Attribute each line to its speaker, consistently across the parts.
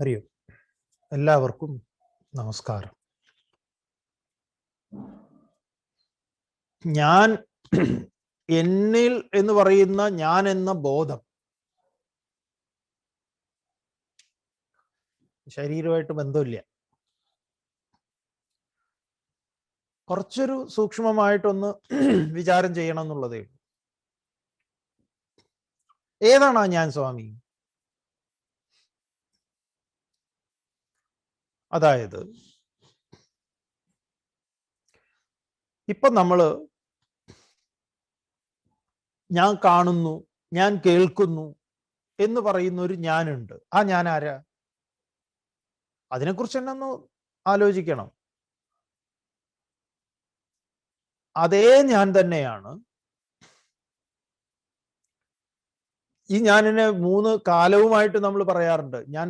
Speaker 1: ഹരി ഓം. എല്ലാവർക്കും നമസ്കാരം. ഞാൻ എന്നിൽ എന്ന് പറയുന്ന ഞാൻ എന്ന ബോധം ശരീരമായിട്ട് ബന്ധമില്ല. കുറച്ചൊരു സൂക്ഷ്മമായിട്ടൊന്ന് വിചാരം ചെയ്യണം എന്നുള്ളതേ ഏതാണ് ഞാൻ സ്വാമി? അതായത് ഇപ്പൊ നമ്മൾ ഞാൻ കാണുന്നു ഞാൻ കേൾക്കുന്നു എന്ന് പറയുന്ന ഒരു ഞാനുണ്ട്. ആ ഞാൻ ആരാ? അതിനെക്കുറിച്ച് തന്നെ ഒന്ന് ആലോചിക്കണം. അതേ ഞാൻ തന്നെയാണ് ഈ ഞാനിനെ മൂന്ന് കാലവുമായിട്ട് നമ്മൾ പറയാറുണ്ട്. ഞാൻ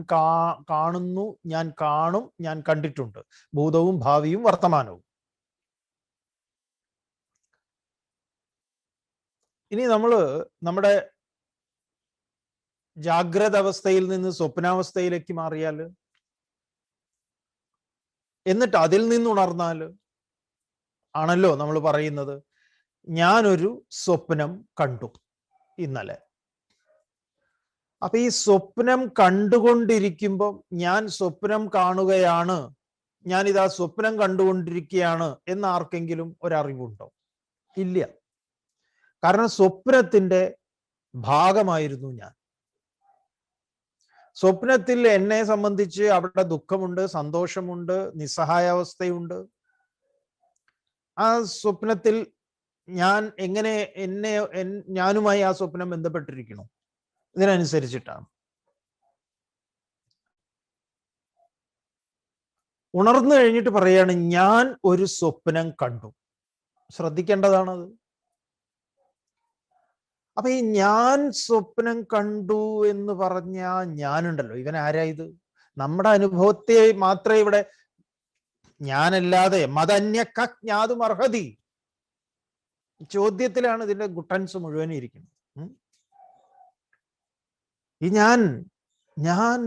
Speaker 1: കാണുന്നു ഞാൻ കാണും ഞാൻ കണ്ടിട്ടുണ്ട്. ഭൂതവും ഭാവിയും വർത്തമാനവും. ഇനി നമ്മൾ നമ്മുടെ ജാഗ്രത അവസ്ഥയിൽ നിന്ന് സ്വപ്നാവസ്ഥയിലേക്ക് മാറിയാൽ എന്നിട്ട് അതിൽ നിന്ന് ഉണർന്നാൽ ആണല്ലോ നമ്മൾ പറയുന്നത്. ഞാനൊരു സ്വപ്നം കണ്ടു ഇന്നലെ. അപ്പൊ ഈ സ്വപ്നം കണ്ടുകൊണ്ടിരിക്കുമ്പോൾ ഞാൻ സ്വപ്നം കാണുകയാണ്. ഞാൻ ഇതാ സ്വപ്നം കണ്ടുകൊണ്ടിരിക്കുകയാണ് എന്ന് ആർക്കെങ്കിലും ഒരറിവുണ്ടോ? ഇല്ല. കാരണം സ്വപ്നത്തിന്റെ ഭാഗമായിരുന്നു ഞാൻ. സ്വപ്നത്തിൽ എന്നെ സംബന്ധിച്ച് അവിടെ ദുഃഖമുണ്ട് സന്തോഷമുണ്ട് നിസ്സഹായാവസ്ഥയുണ്ട്. ആ സ്വപ്നത്തിൽ ഞാൻ എങ്ങനെ എന്നെ ഞാനുമായി ആ സ്വപ്നം ബന്ധപ്പെട്ടിരിക്കണം? ഇതിനനുസരിച്ചിട്ടാണ് ഉണർന്നു കഴിഞ്ഞിട്ട് പറയാണ് ഞാൻ ഒരു സ്വപ്നം കണ്ടു. ശ്രദ്ധിക്കേണ്ടതാണത്. അപ്പൊ ഈ ഞാൻ സ്വപ്നം കണ്ടു എന്ന് പറഞ്ഞ ഞാനുണ്ടല്ലോ. ഇവൻ ആരാ ഇത്? നമ്മുടെ അനുഭവത്തെ മാത്രമേ ഇവിടെ ഞാനല്ലാതെ മതന്യ കജ്ഞാതും അർഹതി ചോദ്യത്തിലാണ് ഇതിന്റെ ഗുട്ടൻസ് മുഴുവൻ ഇരിക്കുന്നത്. ഈ ഞാൻ ഞാൻ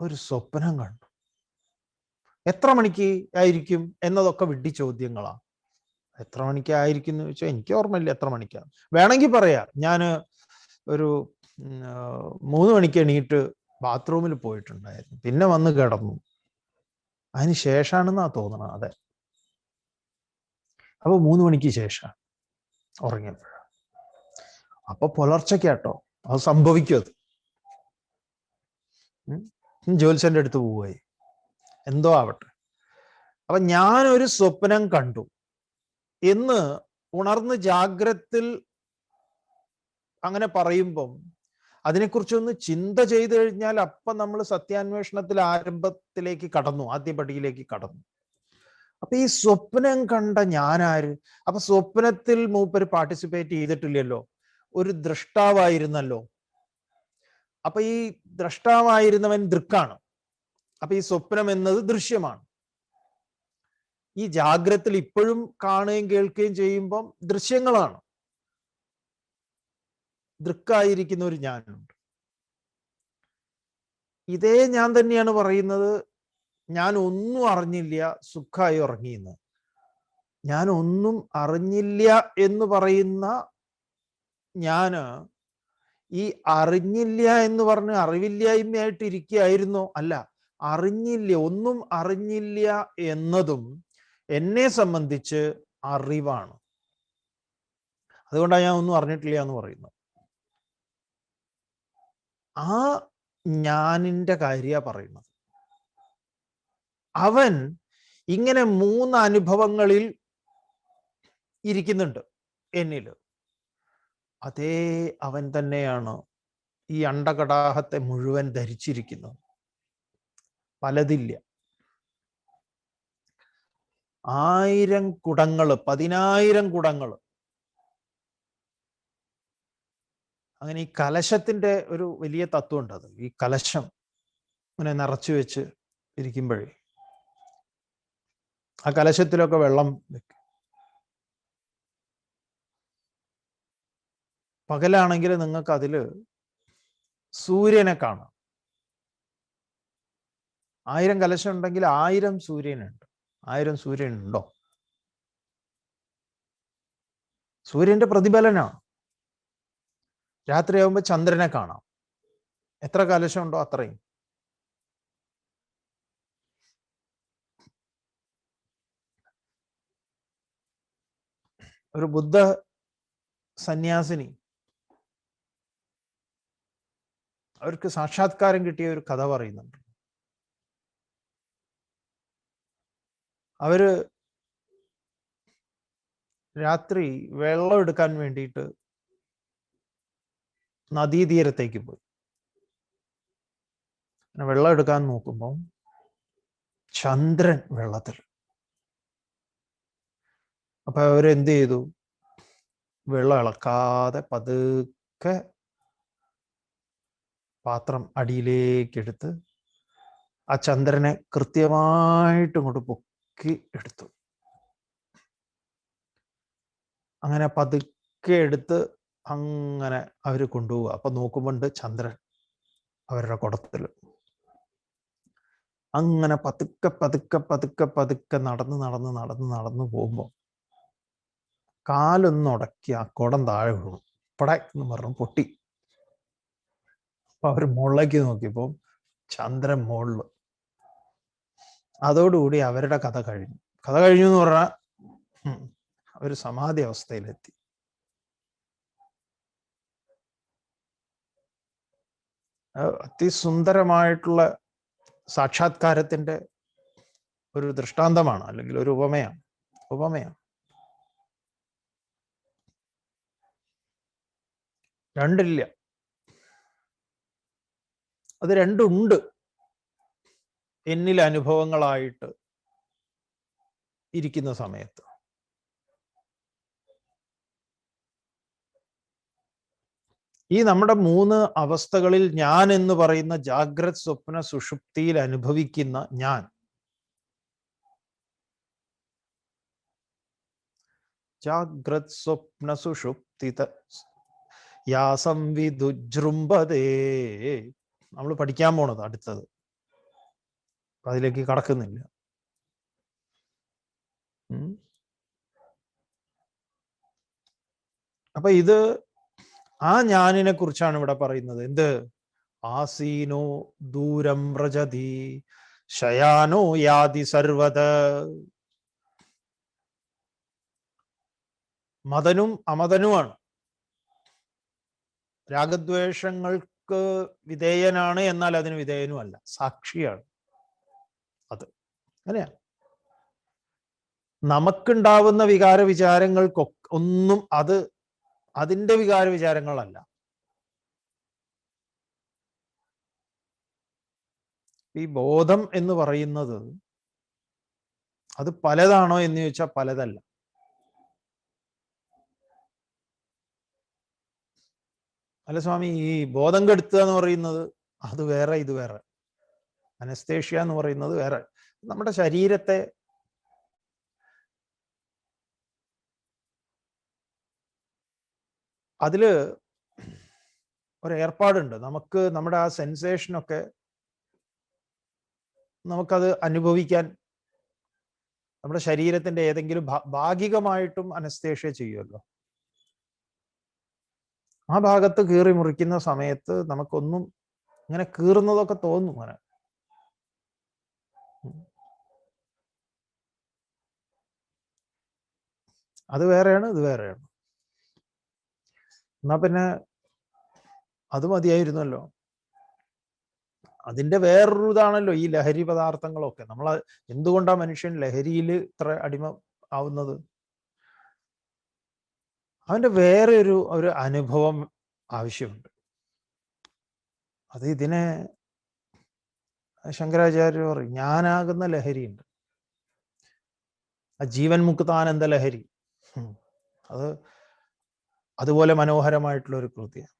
Speaker 1: ഒരു സ്വപ്നം കണ്ടു. എത്ര മണിക്ക് ആയിരിക്കും എന്നതൊക്കെ വിഡ്ഢി ചോദ്യങ്ങളാണ് എത്ര മണിക്ക് ആയിരിക്കും എന്ന് ചോദിച്ചാൽ എനിക്ക് ഓർമ്മയില്ല എത്ര മണിക്കാണ് വേണമെങ്കിൽ പറയാം ഞാൻ ഒരു മൂന്ന് മണിക്ക് എണീറ്റ് ബാത്റൂമിൽ പോയിട്ടുണ്ടായിരുന്നു. പിന്നെ വന്ന് കിടന്നു. അതിന് ശേഷമാണെന്നാ തോന്നണം അതെ. അപ്പൊ മൂന്ന് മണിക്ക് ശേഷമാണ് ഉറങ്ങിയപ്പോഴാണ് അപ്പൊ പുലർച്ചയ്ക്കാട്ടോ അത് സംഭവിക്കും അത്. ജ്യോത്സ്യന്റെ അടുത്ത് പോവുകയായി. എന്തോ ആവട്ടെ. അപ്പൊ ഞാനൊരു സ്വപ്നം കണ്ടു. എന്ന് ഉണർന്ന് ജാഗ്രത്തിൽ അങ്ങനെ പറയുമ്പം അതിനെക്കുറിച്ചൊന്ന് ചിന്ത ചെയ്തു കഴിഞ്ഞാൽ അപ്പം നമ്മൾ സത്യാന്വേഷണത്തിൽ ആരംഭത്തിലേക്ക് കടന്നു ആദ്യപടിയിലേക്ക് കടന്നു. അപ്പൊ ഈ സ്വപ്നം കണ്ട ഞാനാര്? അപ്പൊ സ്വപ്നത്തിൽ മൂപ്പര് പാർട്ടിസിപ്പേറ്റ് ചെയ്തിട്ടില്ലല്ലോ. ഒരു ദൃഷ്ടാവായിരുന്നല്ലോ അപ്പൊ ഈ ദ്രഷ്ടാവായിരുന്നവൻ ദൃക്കാണ്. അപ്പൊ ഈ സ്വപ്നം എന്നത് ദൃശ്യമാണ്. ഈ ജാഗ്രത്തിൽ ഇപ്പോഴും കാണുകയും കേൾക്കുകയും ചെയ്യുമ്പം ദൃശ്യങ്ങളാണ്. ദൃക്കായിരിക്കുന്ന ഒരു ഞാനുണ്ട്. ഇതേ ഞാൻ തന്നെയാണ് പറയുന്നത്. ഞാൻ ഒന്നും അറിഞ്ഞില്ല സുഖമായി ഉറങ്ങിയെന്ന്. ഞാൻ ഒന്നും അറിഞ്ഞില്ല എന്ന് പറയുന്ന ഞാൻ ഈ അറിഞ്ഞില്ല എന്ന് പറഞ്ഞ് അറിവില്ലായ്മയായിട്ട് ഇരിക്കുകയായിരുന്നോ. അല്ല അറിഞ്ഞില്ല ഒന്നും അറിഞ്ഞില്ല എന്നതും എന്നെ സംബന്ധിച്ച് അറിവാണ്. അതുകൊണ്ടാണ് ഞാൻ ഒന്നും അറിഞ്ഞിട്ടില്ല എന്ന് പറയുന്നത്. ആ ഞാനിന്റെ കാര്യ പറയുന്നത്. അവൻ ഇങ്ങനെ മൂന്ന് അനുഭവങ്ങളിൽ ഇരിക്കുന്നുണ്ട് എന്നിൽ അതേ അവൻ തന്നെയാണ് ഈ അണ്ടകടാഹത്തെ മുഴുവൻ ധരിച്ചിരിക്കുന്നത്. പലതില്ല. ആയിരം കുടങ്ങൾ പതിനായിരം കുടങ്ങൾ അങ്ങനെ ഈ കലശത്തിന്റെ ഒരു വലിയ തത്വമുണ്ട് അത്. ഈ കലശം ഇങ്ങനെ നിറച്ചു വെച്ച് ഇരിക്കുമ്പോഴേ ആ കലശത്തിലൊക്കെ വെള്ളം വെക്കും. പകലാണെങ്കിൽ നിങ്ങൾക്ക് അതിൽ സൂര്യനെ കാണാം. ആയിരം കലശം ഉണ്ടെങ്കിൽ ആയിരം സൂര്യനുണ്ട്. ആയിരം സൂര്യൻ ഉണ്ടോ സൂര്യന്റെ പ്രതിഫലനാണ് രാത്രിയാകുമ്പോൾ ചന്ദ്രനെ കാണാം. എത്ര കലശം ഉണ്ടോ അത്രയും. ഒരു ബുദ്ധ സന്യാസിനി അവർക്ക് സാക്ഷാത്കാരം കിട്ടിയ ഒരു കഥ പറയുന്നുണ്ട്. അവർ രാത്രി വെള്ളം എടുക്കാൻ വേണ്ടിയിട്ട് നദീതീരത്തേക്ക് പോയി. വെള്ളം എടുക്കാൻ നോക്കുമ്പോൾ ചന്ദ്രൻ വെള്ളത്തിൽ. അപ്പൊ അവരെന്ത് ചെയ്തു? വെള്ളം ഇളക്കാതെ പതുക്കെ പാത്രം അടിയിലേക്കെടുത്ത് ആ ചന്ദ്രനെ കൃത്യമായിട്ട് ഇങ്ങോട്ട് പൊക്കി എടുത്തു. അങ്ങനെ പതുക്കെ എടുത്ത് അങ്ങനെ അവർ കൊണ്ടുപോവുക. അപ്പൊ നോക്കുമ്പോണ്ട് ചന്ദ്രൻ അവരുടെ കുടത്തിൽ. അങ്ങനെ പതുക്കെ പതുക്കെ പതുക്കെ പതുക്കെ നടന്ന് നടന്ന് നടന്ന് നടന്ന് പോകുമ്പോൾ കാലൊന്നുടക്കി ആ കുടം താഴെ വീണു. പട പറഞ്ഞു പൊട്ടി. അവർ മുകളിലേക്ക് നോക്കിയപ്പോൾ ചന്ദ്രൻ മുകളിൽ. അതോടുകൂടി അവരുടെ കഥ കഴിഞ്ഞു. കഥ കഴിഞ്ഞു എന്ന് പറഞ്ഞാൽ അവർ സമാധി അവസ്ഥയിലെത്തി. അതിസുന്ദരമായിട്ടുള്ള സാക്ഷാത്കാരത്തിന്റെ ഒരു ദൃഷ്ടാന്തമാണ് അല്ലെങ്കിൽ ഒരു ഉപമയാണ്. ഉപമയാണ്. രണ്ടില്ല. അത് രണ്ടുണ്ട്. എന്നിൽ അനുഭവങ്ങളായിട്ട് ഇരിക്കുന്ന സമയത്ത്. ഈ നമ്മുടെ മൂന്ന് അവസ്ഥകളിൽ ഞാൻ എന്ന് പറയുന്ന ജാഗ്രത് സ്വപ്ന സുഷുപ്തിയിൽ അനുഭവിക്കുന്ന ഞാൻ. ജാഗ്രത് സ്വപ്ന സുഷുപ്തി യാസം വിദുജൃംഭതേ നമ്മൾ പഠിക്കാൻ പോണത് അടുത്തത്. അതിലേക്ക് കടക്കുന്നില്ല. അപ്പൊ ഇത് ആ ഞാനിനെ കുറിച്ചാണ് ഇവിടെ പറയുന്നത്. എന്ത്? ആസീനോ ദൂരം വ്രജതി ശയാനോ യാതി സർവത. മതനും അമതനുമാണ്. രാഗദ്വേഷങ്ങൾക്ക് വിധേയനാണ് എന്നാൽ അതിന് വിധേയനുമല്ല. സാക്ഷിയാണ്. അത്. അങ്ങനെയാണ് നമുക്കുണ്ടാവുന്ന വികാര വിചാരങ്ങൾക്കൊക്കെ ഒന്നും അത് അതിന്റെ വികാര വിചാരങ്ങളല്ല ഈ ബോധം എന്ന് പറയുന്നത് അത് പലതാണോ എന്ന് ചോദിച്ചാൽ പലതല്ല. അല്ല സ്വാമി ഈ ബോധം കെടുത്തുക എന്ന് പറയുന്നത് അത് വേറെ ഇത് വേറെ. അനസ്തേഷ്യ എന്ന് പറയുന്നത് വേറെ. നമ്മുടെ ശരീരത്തെ അതിൽ ഒരു ഏർപ്പാടുണ്ട്. നമുക്ക് നമ്മുടെ ആ സെൻസേഷനൊക്കെ നമുക്കത് അനുഭവിക്കാൻ നമ്മുടെ ശരീരത്തിന്റെ ഏതെങ്കിലും ഭാഗികമായിട്ടും അനസ്തേഷ്യ ചെയ്യുമല്ലോ. ആ ഭാഗത്ത് കീറി മുറിക്കുന്ന സമയത്ത് നമുക്കൊന്നും ഇങ്ങനെ കീറുന്നതൊക്കെ തോന്നും അങ്ങനെ. അത് വേറെയാണ് ഇത് വേറെയാണ്. എന്നാ പിന്നെ അത് മതിയായിരുന്നല്ലോ. അതിന്റെ വേറൊരു ഇതാണല്ലോ ഈ ലഹരി പദാർത്ഥങ്ങളൊക്കെ. നമ്മൾ എന്തുകൊണ്ടാണ് മനുഷ്യൻ ലഹരിയിൽ ഇത്ര അടിമ ആവുന്നത്? അവന്റെ വേറെ ഒരു ഒരു അനുഭവം ആവശ്യമുണ്ട്. അത് ഇതിനെ ശങ്കരാചാര്യ പറയും ഞാനാകുന്ന ലഹരിയുണ്ട്. ആ ജീവൻ മുക്താനന്ദ ലഹരി. അത് അതുപോലെ മനോഹരമായിട്ടുള്ള ഒരു കൃതിയാണ്.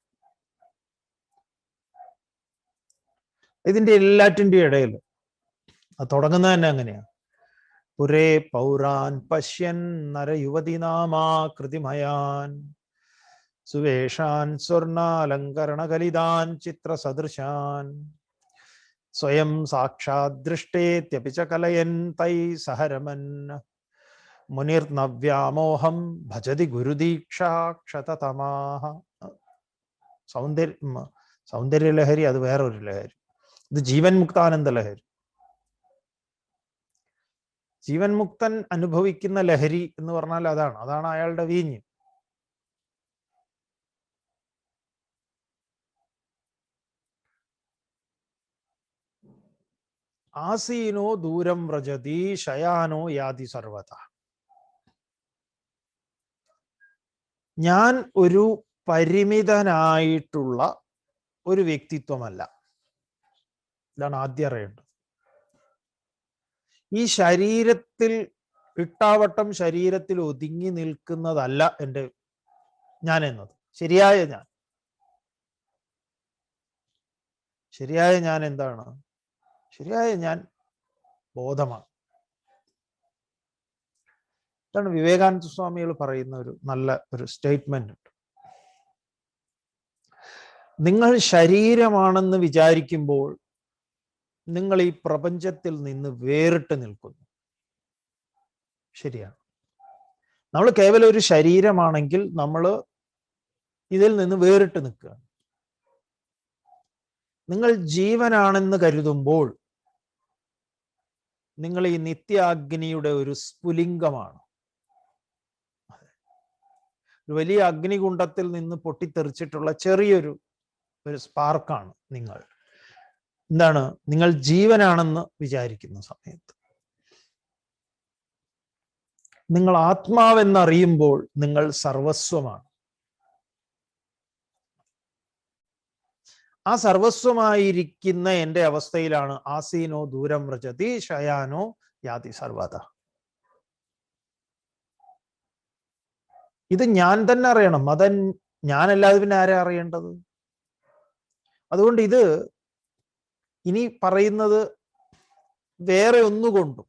Speaker 1: ഇതിന്റെ എല്ലാറ്റിന്റെ ഇടയിൽ അത് തുടങ്ങുന്നത് തന്നെ അങ്ങനെയാണ്. പുരേ പൗരാൻ പശ്യൻ നരയുവതിനാമാകൃതിമയാൻ സുവേഷാൻ സ്വർണാലങ്കരണകലിതാൻ ചിത്രസദൃശാൻ സ്വയം സാക്ഷാത് ദൃഷ്ടേത്യപി ച കലയൻ തൈ സഹരമൻ മുനിർനവ്യാമോഹം ഭജതി ഗുരുദീക്ഷാക്ഷതമാഹ സൗന്ദര്യ സൗന്ദര്യലഹരി അത് വേറൊരു ലഹരി ഇത് ജീവൻ മുക്താനന്ദ ലഹരി ജീവൻ മുക്തൻ അനുഭവിക്കുന്ന ലഹരി എന്ന് പറഞ്ഞാൽ അതാണ് അതാണ് അയാളുടെ വീഞ്ഞ്. ആസീനോ ദൂരം വ്രജതി ശയാനോ യാതി സർവത. ഞാൻ ഒരു പരിമിതനായിട്ടുള്ള ഒരു വ്യക്തിത്വമല്ല. ഇതാണ് ആദ്യം അറിയേണ്ടത്. ഈ ശരീരത്തിൽ ഇട്ടാവട്ടം ശരീരത്തിൽ ഒതുങ്ങി നിൽക്കുന്നതല്ല എന്റെ ഞാൻ എന്നത് ശരിയായ ഞാൻ. ശരിയായ ഞാൻ എന്താണ്? ശരിയായ ഞാൻ ബോധമാണ്. ഇതാണ് വിവേകാനന്ദ സ്വാമികൾ പറയുന്ന ഒരു നല്ല ഒരു സ്റ്റേറ്റ്മെന്റ്. ഉണ്ട് നിങ്ങൾ ശരീരമാണെന്ന് വിചാരിക്കുമ്പോൾ നിങ്ങൾ ഈ പ്രപഞ്ചത്തിൽ നിന്ന് വേറിട്ട് നിൽക്കുന്നു. ശരിയാണ്. നമ്മൾ കേവലം ഒരു ശരീരമാണെങ്കിൽ നമ്മൾ ഇതിൽ നിന്ന് വേറിട്ട് നിൽക്കുകയാണ് നിങ്ങൾ ജീവനാണെന്ന് കരുതുമ്പോൾ നിങ്ങൾ ഈ നിത്യാഗ്നിയുടെ ഒരു സ്ഫുലിംഗമാണ്. വലിയ അഗ്നികുണ്ടത്തിൽ നിന്ന് പൊട്ടിത്തെറിച്ചിട്ടുള്ള ചെറിയൊരു ഒരു സ്പാർക്കാണ് നിങ്ങൾ. എന്താണ്? നിങ്ങൾ ജീവനാണെന്ന് വിചാരിക്കുന്ന സമയത്ത്. നിങ്ങൾ ആത്മാവെന്നറിയുമ്പോൾ നിങ്ങൾ സർവസ്വമാണ്. ആ സർവസ്വമായിരിക്കുന്ന എന്റെ അവസ്ഥയിലാണ് ആസീനോ ദൂരം വ്രജതി ശയാനോ യാതി സർവത. ഇത് ഞാൻ തന്നെ അറിയണം. മതൻ ഞാനല്ലാതെ പിന്നെ ആരെ അറിയേണ്ടത്? അതുകൊണ്ട് ഇത് ഇനി പറയുന്നത് വേറെ ഒന്നുകൊണ്ടും.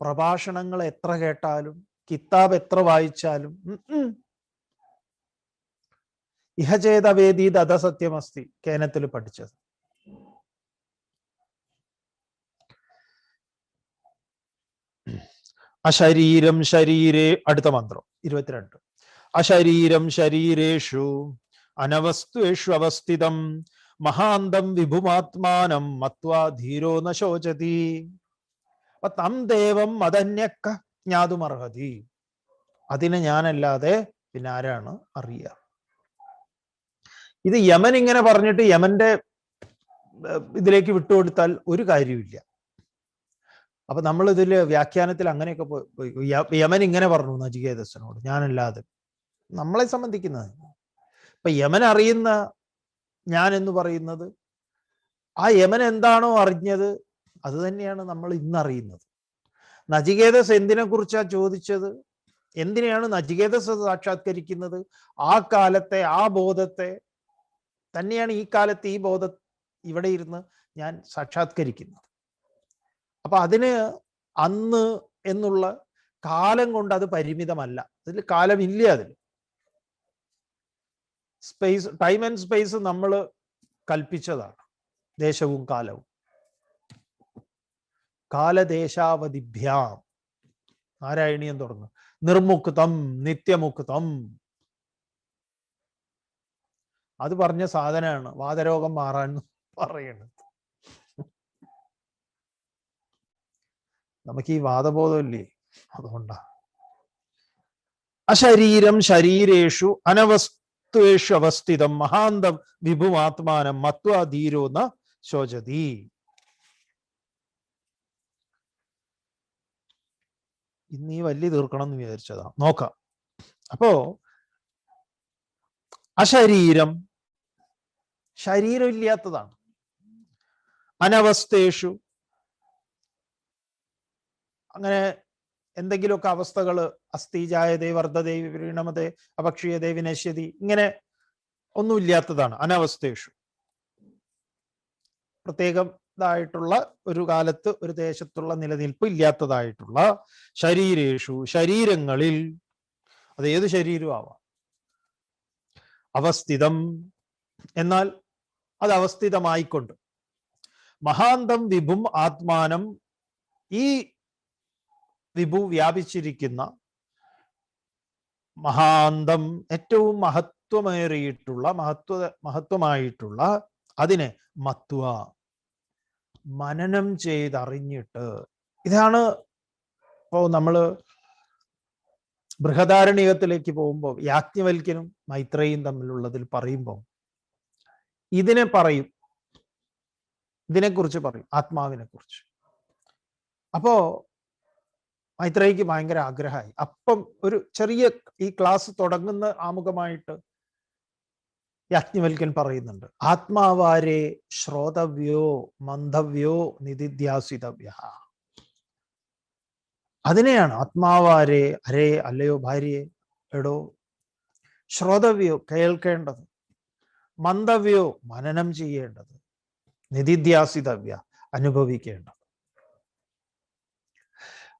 Speaker 1: പ്രഭാഷണങ്ങൾ എത്ര കേട്ടാലും കിതാബ് എത്ര വായിച്ചാലും ഇഹചേത വേദീത് അധസത്യമസ്തി കേനത്തിൽ പഠിച്ചത്. അശരീരം ശരീരേ അടുത്ത മന്ത്രം ഇരുപത്തിരണ്ട്. അശരീരം ശരീരേഷു അനവസ്തുഷു അവസ്ഥിതം മഹാന്തം വിഭുമാത്മാനം മത്വാ ധീരോ നശോചതി ശോചതി. അപ്പൊ തം ദേവം മതന്യക്ക ജ്ഞാതുമർഹതി. അതിനെ ഞാനല്ലാതെ പിന്നെ ആരാണ് അറിയുക ഇത് യമൻ ഇങ്ങനെ പറഞ്ഞിട്ട് യമന്റെ ഇതിലേക്ക് വിട്ടുകൊടുത്താൽ ഒരു കാര്യമില്ല അപ്പൊ നമ്മൾ ഇതിൽ വ്യാഖ്യാനത്തിൽ അങ്ങനെയൊക്കെ യമൻ ഇങ്ങനെ പറഞ്ഞു നജികേതസനോട് ഞാനല്ലാതെ. നമ്മളെ സംബന്ധിക്കുന്നത്. ഇപ്പൊ യമൻ അറിയുന്ന ഞാൻ എന്ന് പറയുന്നത്. ആ യമൻ എന്താണോ അറിഞ്ഞത് അത് തന്നെയാണ് നമ്മൾ ഇന്നറിയുന്നത് നചികേതസ് എന്തിനെ കുറിച്ചാ ചോദിച്ചത്? എന്തിനെയാണ് നചികേതസ് സാക്ഷാത്കരിക്കുന്നത്? ആ കാലത്തെ ആ ബോധത്തെ തന്നെയാണ് ഈ കാലത്ത് ഈ ബോധ ഇവിടെ ഇരുന്ന് ഞാൻ സാക്ഷാത്കരിക്കുന്നത്. അപ്പൊ അതിന് അന്ന് എന്നുള്ള കാലം കൊണ്ട് അത് പരിമിതമല്ല. അതിൽ കാലമില്ല അതിൽ സ്പേസ് ടൈം ആൻഡ് സ്പേസ് നമ്മൾ കൽപ്പിച്ചതാണ് ദേശവും കാലവും. കാലദേശാവധിഭ്യാം. നാരായണീയം തുടങ്ങും നിർമുക്തം നിത്യമുക്തം. അത് പറഞ്ഞ സാധനമാണ്. വാതരോഗം മാറാൻ പറയുന്നത് നമുക്ക് ഈ വാദബോധമില്ലേ? അതുകൊണ്ടാ. അശരീരം ശരീരേഷു അനവസ്തുഷു അവസ്ഥിതം മഹാന്തം വിഭുമാത്മാനം മത്വാധീരോ ന ശോചതി. ഇന്ന് ഈ വലിയ തീർക്കണം എന്ന് വിചാരിച്ചതാ. നോക്കാം. അപ്പോ അശരീരം ശരീരം ഇല്ലാത്തതാണ് അനവസ്ഥേഷു. അങ്ങനെ എന്തെങ്കിലുമൊക്കെ അവസ്ഥകൾ അസ്ഥിജായതേ വർദ്ധതേ വിപരീണമതേ അപക്ഷീയതേ വിനശ്യതി ഇങ്ങനെ ഒന്നുമില്ലാത്തതാണ് അനവസ്ഥേഷു. പ്രത്യേകം ായിട്ടുള്ള ഒരു കാലത്ത് ഒരു ദേശത്തുള്ള നിലനിൽപ്പ് ഇല്ലാത്തതായിട്ടുള്ള ശരീരേഷു ശരീരങ്ങളിൽ അത് ഏത് ശരീരവും ആവാം അവസ്ഥിതം. എന്നാൽ അത് അവസ്ഥിതമായിക്കൊണ്ട്. മഹാന്തം വിഭും ആത്മാനം ഈ വിഭു വ്യാപിച്ചിരിക്കുന്ന മഹാന്തം ഏറ്റവും മഹത്വമേറിയിട്ടുള്ള മഹത്വ മഹത്വമായിട്ടുള്ള അതിനെ മത്വ മനനം ചെയ്തറിഞ്ഞിട്ട്. ഇതാണ് ഇപ്പോ നമ്മൾ ബൃഹദാരണ്യകത്തിലേക്ക് പോകുമ്പോൾ യാജ്ഞവൽക്കനും മൈത്രയും തമ്മിലുള്ളതിൽ പറയുമ്പോൾ ഇതിനെ പറയും ഇതിനെക്കുറിച്ച് പറയും ആത്മാവിനെ കുറിച്ച് അപ്പോ മൈത്രേയിക്ക് ഭയങ്കര ആഗ്രഹമായി. അപ്പം ഒരു ചെറിയ ഈ ക്ലാസ് തുടങ്ങുന്ന ആമുഖമായിട്ട് യാജ്ഞവൽക്കൻ പറയുന്നുണ്ട് ആത്മാവാരെ ശ്രോതവ്യോ മന്ദവ്യോ നിധിധ്യാസിതവ്യ അതിനെയാണ് ആത്മാവാരെ അരേ അല്ലയോ ഭാര്യയെ എടോ ശ്രോതവ്യോ കേൾക്കേണ്ടത് മന്ദവ്യോ മനനം ചെയ്യേണ്ടത് നിധിധ്യാസിതവ്യ അനുഭവിക്കേണ്ടത്.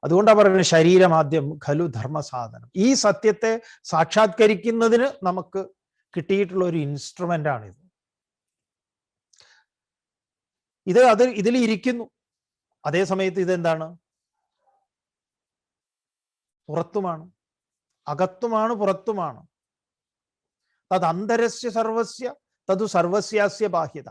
Speaker 1: അതുകൊണ്ടാണ് പറയുന്നത് ശരീരം ശരീരമാദ്യം ഖലു ധർമ്മസാധനം. ഈ സത്യത്തെ സാക്ഷാത്കരിക്കുന്നതിന് നമുക്ക് കിട്ടിയിട്ടുള്ള ഒരു ഇൻസ്ട്രുമെന്റ് ആണിത്. ഇത് അത് ഇതിൽ ഇരിക്കുന്നു. അതേ സമയത്ത് ഇതെന്താണ്? പുറത്തുമാണ്. അകത്തുമാണ് പുറത്തുമാണ്. തത് അന്തരസ്യ സർവസ്യ തതു സർവസ്യാസ്യ ബാഹ്യത.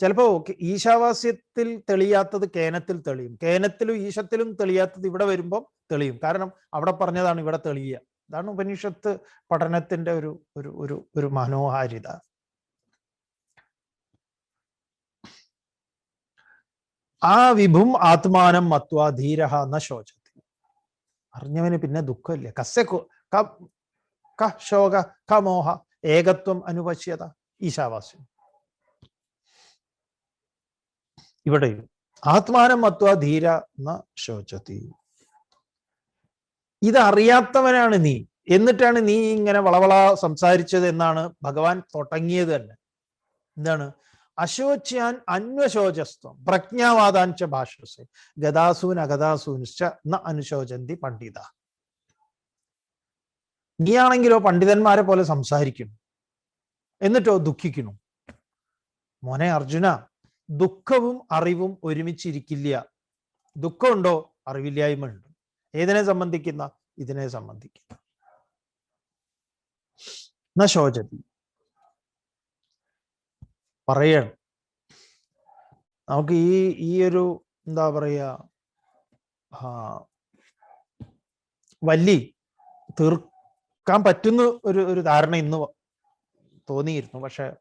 Speaker 1: ചിലപ്പോ ഈശാവാസ്യത്തിൽ തെളിയാത്തത് കേനത്തിൽ തെളിയും. കേനത്തിലും ഈശത്തിലും തെളിയാത്തത് ഇവിടെ വരുമ്പം തെളിയും. കാരണം അവിടെ പറഞ്ഞതാണ് ഇവിടെ തെളിയുക. അതാണ് ഉപനിഷത്ത് പഠനത്തിന്റെ ഒരു ഒരു ഒരു ഒരു മനോഹാരിത. ആ വിഭും ആത്മാനം മത്വ ധീരഹ എന്ന ശോചത്തി. അറിഞ്ഞവന് പിന്നെ ദുഃഖമില്ല. കസ്യ ക ശോക ക മോഹ ഏകത്വം അനുപശ്യത ഈശാവാസ്യം. ഇവിടെയും ആത്മാനം മത്വ ധീര എന്ന ശോചത്തി ഇതറിയാത്തവനാണ് നീ. എന്നിട്ടാണ് നീ ഇങ്ങനെ വളവള സംസാരിച്ചത് എന്നാണ് ഭഗവാൻ തുടങ്ങിയത് തന്നെ. എന്താണ്? അശോച്യാൻ അന്വശോചസ്ത്വം പ്രജ്ഞാവാദാഞ്ച ഭാഷസെ ഗതാസൂൻ അഗതാസൂനിശ്ച ന അനുശോചന്തി പണ്ഡിത. നീയാണെങ്കിലോ പണ്ഡിതന്മാരെ പോലെ സംസാരിക്കുന്നു. എന്നിട്ടോ ദുഃഖിക്കുന്നു. മോനെ അർജുന ദുഃഖവും അറിവും ഒരുമിച്ചിരിക്കില്ല. ദുഃഖമുണ്ടോ? അറിവില്ലായ്മ ഉണ്ട് ഏതിനെ സംബന്ധിക്കുന്ന? ഇതിനെ സംബന്ധിക്കുന്ന. ശോചതി. പറയണം. നമുക്ക് ഈ ഈ ഒരു എന്താ പറയുക വല്ലി തീർക്കാൻ പറ്റുന്ന ഒരു ഒരു ധാരണ ഇന്ന് തോന്നിയിരുന്നു. പക്ഷെ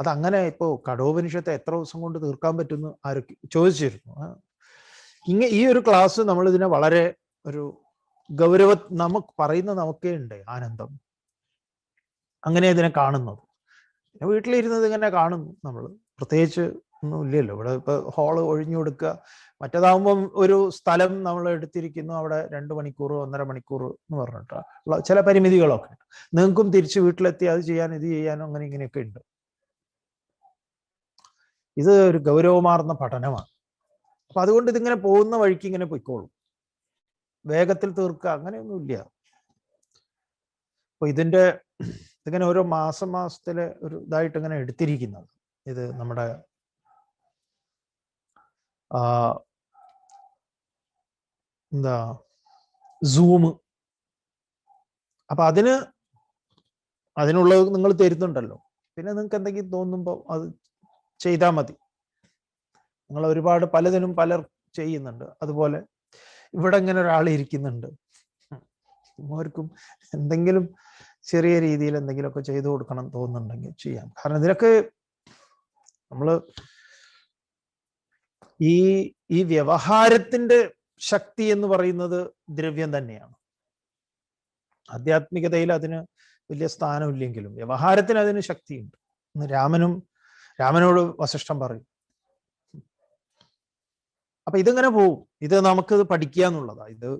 Speaker 1: അതങ്ങനെ ഇപ്പോൾ കടോപനിഷത്തെ എത്ര ദിവസം കൊണ്ട് തീർക്കാൻ പറ്റുമെന്ന് ആരൊക്കെ ചോദിച്ചിരുന്നു. ഇങ്ങ ഈ ഒരു ക്ലാസ് നമ്മൾ ഇതിനെ വളരെ ഒരു ഗൗരവ നമുക്ക് പറയുന്ന നമുക്കേ ഉണ്ട് ആനന്ദം. അങ്ങനെ ഇതിനെ കാണുന്നത്. പിന്നെ വീട്ടിലിരുന്നത് ഇങ്ങനെ കാണുന്നു നമ്മൾ പ്രത്യേകിച്ച് ഒന്നും ഇല്ലല്ലോ. ഇവിടെ ഇപ്പൊ ഹാൾ ഒഴിഞ്ഞു കൊടുക്കുക മറ്റേതാകുമ്പം ഒരു സ്ഥലം നമ്മൾ എടുത്തിരിക്കുന്നു. അവിടെ രണ്ട് മണിക്കൂർ ഒന്നര മണിക്കൂർ എന്ന് പറഞ്ഞിട്ട്. ചില പരിമിതികളൊക്കെ ഉണ്ട്. നിങ്ങൾക്കും തിരിച്ച് വീട്ടിലെത്തി അത് ചെയ്യാൻ ഇത് ചെയ്യാനും അങ്ങനെ ഇങ്ങനെയൊക്കെ ഉണ്ട്. ഇത് ഒരു ഗൗരവമാർന്ന പഠനമാണ്. അപ്പൊ അതുകൊണ്ട് ഇതിങ്ങനെ പോകുന്ന വഴിക്ക് ഇങ്ങനെ പൊയ്ക്കോളും. വേഗത്തിൽ തീർക്കുക അങ്ങനെയൊന്നുമില്ല. അപ്പൊ ഇതിന്റെ ഇതിങ്ങനെ ഓരോ മാസം മാസത്തിലെ ഒരു ഇതായിട്ട് ഇങ്ങനെ എടുത്തിരിക്കുന്നത്. ഇത് നമ്മുടെ എന്താ സൂമ് അപ്പൊ അതിന് അതിനുള്ളത് നിങ്ങൾ തരുന്നുണ്ടല്ലോ. പിന്നെ നിങ്ങൾക്ക് എന്തെങ്കിലും തോന്നുമ്പോൾ അത് ചെയ്താൽ മതി. നിങ്ങൾ ഒരുപാട് പലതിനും പലർ ചെയ്യുന്നുണ്ട്. അതുപോലെ ഇവിടെ ഇങ്ങനെ ഒരാൾ ഇരിക്കുന്നുണ്ട്. അവർക്കും എന്തെങ്കിലും ചെറിയ രീതിയിൽ എന്തെങ്കിലുമൊക്കെ ചെയ്തു കൊടുക്കണം തോന്നുന്നുണ്ടെങ്കിൽ ചെയ്യാം. കാരണം ഇതിനൊക്കെ നമ്മൾ ഈ ഈ വ്യവഹാരത്തിന്റെ ശക്തി എന്ന് പറയുന്നത് ദ്രവ്യം തന്നെയാണ്. ആധ്യാത്മികതയിൽ അതിന് വലിയ സ്ഥാനമില്ലെങ്കിലും വ്യവഹാരത്തിന് അതിന് ശക്തിയുണ്ട്. രാമനും രാമനോട് വസിഷ്ഠം പറയും. അപ്പൊ ഇതിങ്ങനെ പോവും? ഇത് നമുക്ക് പഠിക്കുക എന്നുള്ളതാ. ഇത്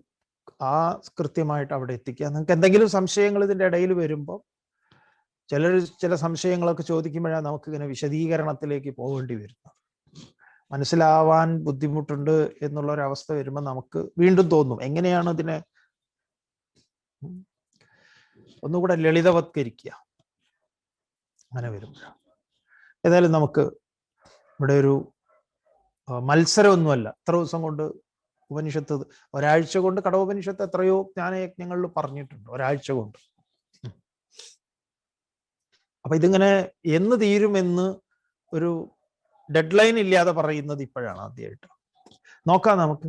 Speaker 1: ആ കൃത്യമായിട്ട് അവിടെ എത്തിക്കുക. നിങ്ങൾക്ക് എന്തെങ്കിലും സംശയങ്ങൾ ഇതിന്റെ ഇടയിൽ വരുമ്പോൾ ചിലർ ചില സംശയങ്ങളൊക്കെ ചോദിക്കുമ്പോഴാണ് നമുക്ക് ഇങ്ങനെ വിശദീകരണത്തിലേക്ക് പോകേണ്ടി വരുന്നത്. മനസ്സിലാവാൻ ബുദ്ധിമുട്ടുണ്ട് എന്നുള്ള ഒരു അവസ്ഥ വരുമ്പോൾ നമുക്ക് വീണ്ടും തോന്നും. എങ്ങനെയാണ് ഇതിനെ ഒന്നുകൂടെ ലളിതവത്കരിക്കുക? അങ്ങനെ വരുമ്പോഴാണ്. ഏതായാലും നമുക്ക് ഇവിടെ ഒരു മത്സരമൊന്നുമല്ല. എത്ര ദിവസം കൊണ്ട് ഉപനിഷത്ത് ഒരാഴ്ച കൊണ്ട് കടോപനിഷത്ത് എത്രയോ ജ്ഞാനയജ്ഞങ്ങളിൽ പറഞ്ഞിട്ടുണ്ട് ഒരാഴ്ച കൊണ്ട്. അപ്പൊ ഇതിങ്ങനെ എന്ന് തീരുമെന്ന് ഒരു ഡെഡ് ലൈൻ ഇല്ലാതെ പറയുന്നത് ഇപ്പോഴാണ് ആദ്യമായിട്ട് നോക്കാം നമുക്ക്.